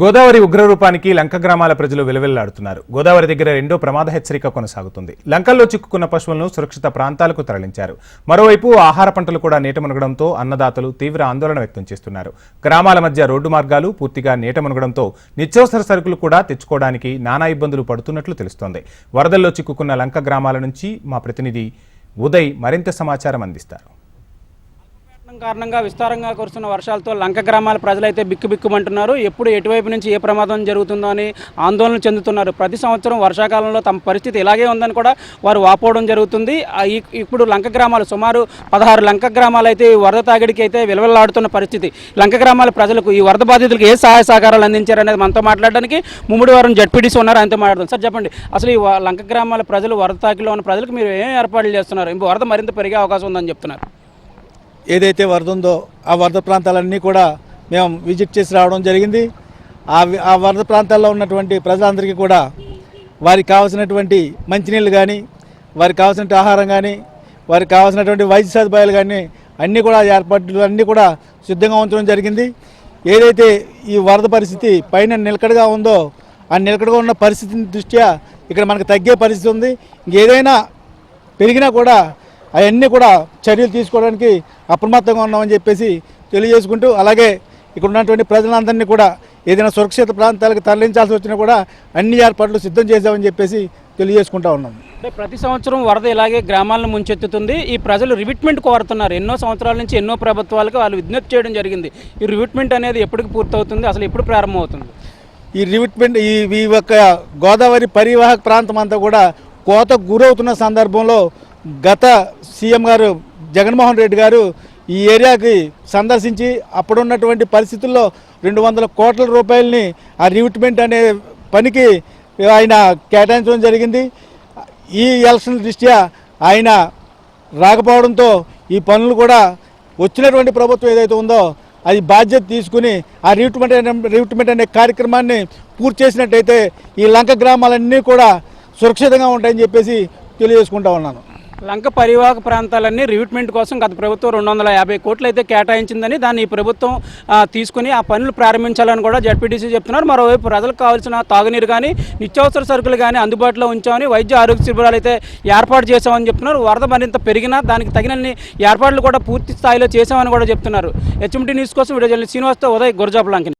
గోదావరి ఉగ్రరూపానికి లంక గ్రామాల ప్రజలు విలవిల్లాడుతున్నారు. గోదావరి దగ్గర రెండో ప్రమాద హెచ్చరిక కొనసాగుతుంది. లంకల్లో చిక్కుకున్న పశువులను సురక్షిత ప్రాంతాలకు తరలించారు. మరోవైపు ఆహార పంటలు కూడా నీటమునగడంతో అన్నదాతలు తీవ్ర ఆందోళన వ్యక్తం చేస్తున్నారు. గ్రామాల మధ్య రోడ్డు మార్గాలు పూర్తిగా నీటమునగడంతో నిత్యావసర సరుకులు కూడా తెచ్చుకోవడానికి నానా ఇబ్బందులు పడుతున్నట్లు తెలుస్తోంది. వరదల్లో చిక్కుకున్న లంక గ్రామాల నుంచి మా ప్రతినిధి ఉదయ్ మరింత సమాచారం అందిస్తారు. కారణంగా విస్తారంగా కురుస్తున్న వర్షాలతో లంక గ్రామాల ప్రజలైతే బిక్కుబిక్కుమంటున్నారు ఎప్పుడు ఎటువైపు నుంచి ఏ ప్రమాదం జరుగుతుందో అని ఆందోళన చెందుతున్నారు. ప్రతి సంవత్సరం వర్షాకాలంలో తమ పరిస్థితి ఇలాగే ఉందని కూడా వారు వాపోవడం జరుగుతుంది. ఇప్పుడు లంక గ్రామాలు సుమారు పదహారు లంక గ్రామాలు అయితే ఈ వరద తాగిడికి అయితే విలవలాడుతున్న పరిస్థితి. లంక గ్రామాల ప్రజలకు ఈ వరద బాధితులకు ఏ సహాయ సహకారాలు అందించారనేది మనతో మాట్లాడడానికి ముమ్మిడివారం జడ్పీడీసీ ఉన్నారు. ఆయనతో మాట్లాడదాం. సార్ చెప్పండి. అసలు ఈ లంక గ్రామాల ప్రజలు వరద తాకిలో ఉన్న ప్రజలకు మీరు ఏం ఏర్పాట్లు చేస్తున్నారు? వరద మరింత పెరిగే అవకాశం ఉందని చెప్తున్నారు. ఏదైతే వరద ఉందో ఆ వరద ప్రాంతాలన్నీ కూడా మేము విజిట్ చేసి రావడం జరిగింది. ఆ వరద ప్రాంతాల్లో ఉన్నటువంటి ప్రజలందరికీ కూడా వారికి కావాల్సినటువంటి మంచినీళ్ళు కానీ వారికి కావాల్సిన ఆహారం కానీ వారికి కావాల్సినటువంటి వైద్య సదుపాయాలు కానీ అన్నీ కూడా ఏర్పాట్లు అన్నీ కూడా సిద్ధంగా ఉంచడం జరిగింది. ఏదైతే ఈ వరద పరిస్థితి పైన నిలకడగా ఉందో ఆ నిలకడగా ఉన్న పరిస్థితిని దృష్ట్యా ఇక్కడ మనకు తగ్గే పరిస్థితి ఉంది. ఇంకేదైనా పెరిగినా కూడా అవన్నీ కూడా చర్యలు తీసుకోవడానికి అప్రమత్తంగా ఉన్నామని చెప్పేసి తెలియజేసుకుంటూ అలాగే ఇక్కడ ఉన్నటువంటి ప్రజలందరినీ కూడా ఏదైనా సురక్షిత ప్రాంతాలకు తరలించాల్సి వచ్చినా కూడా అన్ని ఏర్పాట్లు సిద్ధం చేశామని చెప్పేసి తెలియజేసుకుంటా ఉన్నాం. అంటే ప్రతి సంవత్సరం వరద ఇలాగే గ్రామాలను ముంచెత్తుతుంది. ఈ ప్రజలు రివిట్మెంట్ కోరుతున్నారు. ఎన్నో సంవత్సరాల నుంచి ఎన్నో ప్రభుత్వాలకు వాళ్ళు విజ్ఞప్తి చేయడం జరిగింది. ఈ రివిట్మెంట్ అనేది ఎప్పటికి పూర్తవుతుంది? అసలు ఎప్పుడు ప్రారంభమవుతుంది? ఈ రివిట్మెంట్ ఈ ఈ యొక్క గోదావరి పరివాహక ప్రాంతం అంతా కూడా కోతకు గురవుతున్న సందర్భంలో గత సీఎం గారు జగన్మోహన్ రెడ్డి గారు ఈ ఏరియాకి సందర్శించి అప్పుడున్నటువంటి పరిస్థితుల్లో రెండు వందల కోట్ల రూపాయలని ఆ రివిట్మెంట్ అనే పనికి ఆయన కేటాయించడం జరిగింది. ఈ ఎలక్షన్ దృష్ట్యా ఆయన రాకపోవడంతో ఈ పనులు కూడా వచ్చినటువంటి ప్రభుత్వం ఏదైతే ఉందో అది బాధ్యత తీసుకుని ఆ రిక్రూట్మెంట్ అనే రిక్రూట్మెంట్ అనే కార్యక్రమాన్ని పూర్తి చేసినట్టయితే ఈ లంక గ్రామాలన్నీ కూడా సురక్షితంగా ఉంటాయని చెప్పేసి తెలియజేసుకుంటా ఉన్నాను. లంక పరివాహక ప్రాంతాలన్నీ రివిట్మెంట్ కోసం గత ప్రభుత్వం రెండు వందల యాభై కోట్లు అయితే కేటాయించిందని దాన్ని ఈ ప్రభుత్వం తీసుకుని ఆ పనులు ప్రారంభించాలని కూడా జడ్పీటీసీ చెప్తున్నారు. మరోవైపు ప్రజలకు కావాల్సిన తాగునీరు కానీ నిత్యావసర సరుకులు కానీ అందుబాటులో ఉంచామని వైద్య ఆరోగ్య శిబిరాలు అయితే ఏర్పాటు చేశామని చెప్తున్నారు. వరద మరింత పెరిగినా దానికి తగినన్ని ఏర్పాట్లు కూడా పూర్తి స్థాయిలో చేశామని కూడా చెప్తున్నారు. హెచ్ఎంటీ న్యూస్ కోసం వీడియో జర్నలిస్ట్ శ్రీనివాస్తో ఉదయ్ గురజాపులాంకి